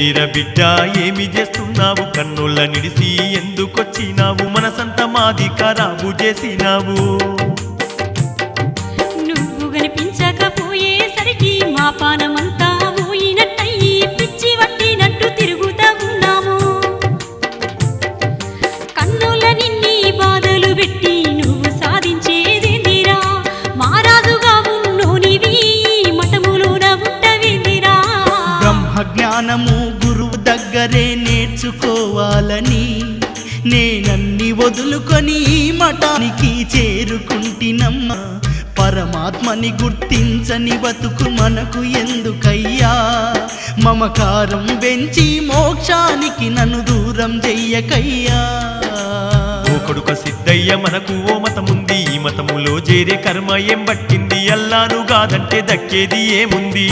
తీర బిడ్డ ఏమి చేస్తున్నావు? కన్నుల నిడిసి ఎందుకొచ్చినావు? మనసంత మాది ఖరాబు చేసినావు. నువ్వు కనిపించకపోయేసరికి మా పానమంతా ఊయినట్టయి పిచ్చి వట్టినట్టు తిరుగుతా ఉన్నాము. కన్నుల నిన్ని బాధలు పెట్టి నువ్వు సాధించేదేందిరా? మారాజుగా ఉన్నోనివి మఠములోన ఉంటవేందిరా? బ్రహ్మ జ్ఞానము గురువు దగ్గరే నేర్చుకోవాలని నేనన్ని వదులుకొని ఈ మఠానికి చేరుకుంటినమ్మా. పరమాత్మని గుర్తించని బతుకు మనకు ఎందుకయ్యా? మమకారం పెంచి మోక్షానికి నన్ను దూరం చెయ్యకయ్యా. కొడుక సిద్ధయ్య మనకు ఓ మతముంది ఈ మతములో చేరే కర్మ ఏం పట్టింది? అల్లాను కాదంటే దక్కేది ఏముంది?